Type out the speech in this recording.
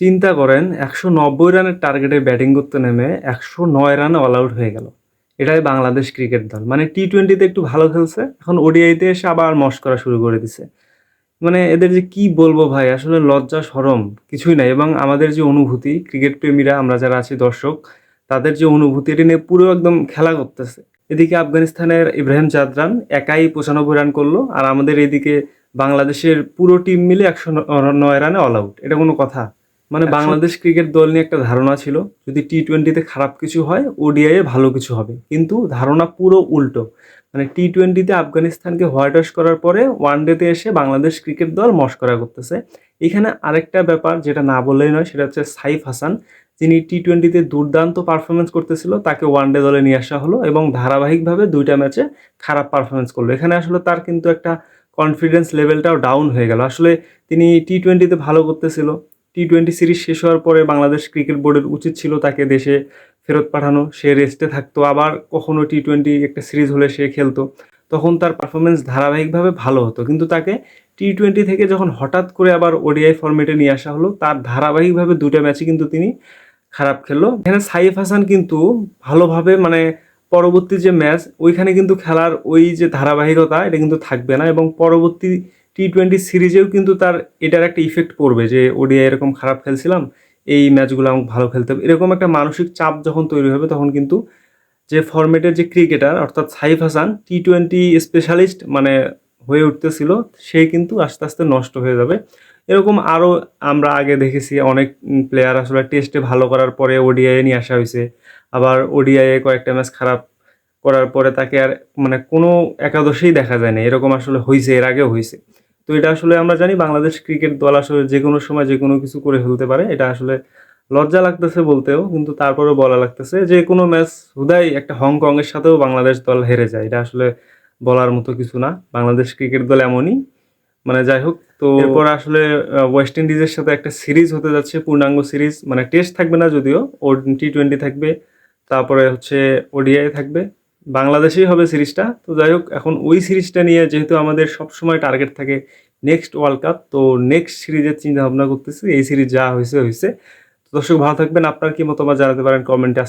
চিন্তা করেন, একশো নব্বই রানের টার্গেটে ব্যাটিং করতে নেমে একশো নয় রানে অল আউট হয়ে গেল। এটাই বাংলাদেশ ক্রিকেট দল। মানে টি টোয়েন্টিতে একটু ভালো খেলছে, এখন ওডিআইতে এসে আবার মশ করা শুরু করে দিছে। মানে এদের যে কি বলব ভাই, আসলে লজ্জা সরম, কিছুই নাই। এবং আমাদের যে অনুভূতি ক্রিকেট প্রেমীরা, আমরা যারা আছি দর্শক, তাদের যে অনুভূতি, এটা নিয়ে পুরো একদম খেলা করতেছে। এদিকে আফগানিস্তানের ইব্রাহিম চাদরান একাই পঁচানব্বই রান করল, আর আমাদের এদিকে বাংলাদেশের পুরো টিম মিলে একশো নয় রানে অল আউট এটা কোনো কথা। মানে বাংলাদেশ ক্রিকেট দল নিয়ে একটা ধারণা ছিল যদি টি টোয়েন্টিতে খারাপ কিছু হয় ওডিআইয়ে ভালো কিছু হবে। কিন্তু ধারণা পুরো উল্টো। মানে টি টোয়েন্টিতে আফগানিস্তানকে হোয়াইট ওয়াশ করার পরে ওয়ান ডেতে এসে বাংলাদেশ ক্রিকেট দল মস্করা করতেছে। এখানে আরেকটা ব্যাপার যেটা না বললেই নয় সেটা হচ্ছে সাইফ হাসান। যিনি টি টোয়েন্টিতে দুর্দান্ত পারফরমেন্স করতেছিল তাকে ওয়ান ডে দলে নিয়ে আসা হলো এবং ধারাবাহিকভাবে দুইটা ম্যাচে খারাপ পারফরমেন্স করল। এখানে আসলে তার কিন্তু একটা কনফিডেন্স লেভেলটাও ডাউন হয়ে গেল। আসলে তিনি টি টোয়েন্টিতে ভালো করতেছিল টি টোয়েন্টি সিরিজ শেষ হওয়ার পরে বাংলাদেশ ক্রিকেট বোর্ডের উচিত ছিল তাকে দেশে ফেরত পাঠানো। সে রেস্টে থাকতো। আবার কখনো টি টোয়েন্টি একটা সিরিজ হলে সে খেলতো। তখন তার পারফরমেন্স ধারাবাহিকভাবে ভালো হতো। কিন্তু তাকে টি টোয়েন্টি থেকে যখন হঠাৎ করে আবার ওডিআই ফর্মেটে নিয়ে আসা হলো, তার ধারাবাহিকভাবে দুটো ম্যাচে কিন্তু তিনি খারাপ খেললো। এখানে সাইফ হাসান কিন্তু ভালোভাবে মানে পরবর্তী যে ম্যাচ ওইখানে কিন্তু খেলার ওই যে ধারাবাহিকতা, এটা কিন্তু থাকবে না। এবং পরবর্তী টি টোয়েন্টি সিরিজেও কিন্তু তার এটার একটা ইফেক্ট পড়বে যে ওডিআই এরকম খারাপ খেলছিলাম, এই ম্যাচগুলো আমাকে ভালো খেলতে হবে। এরকম একটা মানসিক চাপ যখন তৈরি হবে তখন কিন্তু যে ফরম্যাটের যে ক্রিকেটার অর্থাৎ Saif Hasan T twenty specialist মানে হয়ে উঠতেছিল, সে কিন্তু আস্তে আস্তে নষ্ট হয়ে যাবে। এরকম আরও আমরা আগে দেখেছি অনেক প্লেয়ার আসলে টেস্টে ভালো করার পরে ওডিআই নিয়ে আসা হয়েছে। আবার ওডিআইয়ে কয়েকটা ম্যাচ খারাপ করার পরে তাকে আর মানে কোনো একাদশেই দেখা যায় না। এরকম আসলে হয়েছে এর আগেও হয়েছে তো এটা আসলে আমরা জানি বাংলাদেশ ক্রিকেট দল আসলে যে কোনো সময় যে কোনো কিছু করে ফেলতে পারে। এটা আসলে লজ্জা লাগতেছে বলতেও, কিন্তু তারপরেও বলা লাগতেছে যে কোনো ম্যাচ হুদাই একটা হংকংয়ের সাথেও বাংলাদেশ দল হেরে যায়। এটা আসলে বলার মতো কিছু না। বাংলাদেশ ক্রিকেট দল এমনই। মানে যাই হোক, তো এরপর আসলে ওয়েস্ট ইন্ডিজের সাথে একটা সিরিজ হতে যাচ্ছে, পূর্ণাঙ্গ সিরিজ। মানে টেস্ট থাকবে না যদিও ও টি টোয়েন্টি থাকবে, তারপরে হচ্ছে ওডিআই থাকবে। বাংলাদেশেই হবে সিরিজটা। তো যাই হোক, এখন ওই সিরিজটা নিয়ে যেহেতু আমাদের সবসময় টার্গেট থাকে নেক্সট ওয়ার্ল্ড কাপ, তো নেক্সট সিরিজের চিন্তা ভাবনা করতেছি, এই সিরিজ যা হয়েছে হয়েছে। দর্শক, ভালো থাকবেন। আপনার কি মতামত জানাতে পারেন কমেন্টে।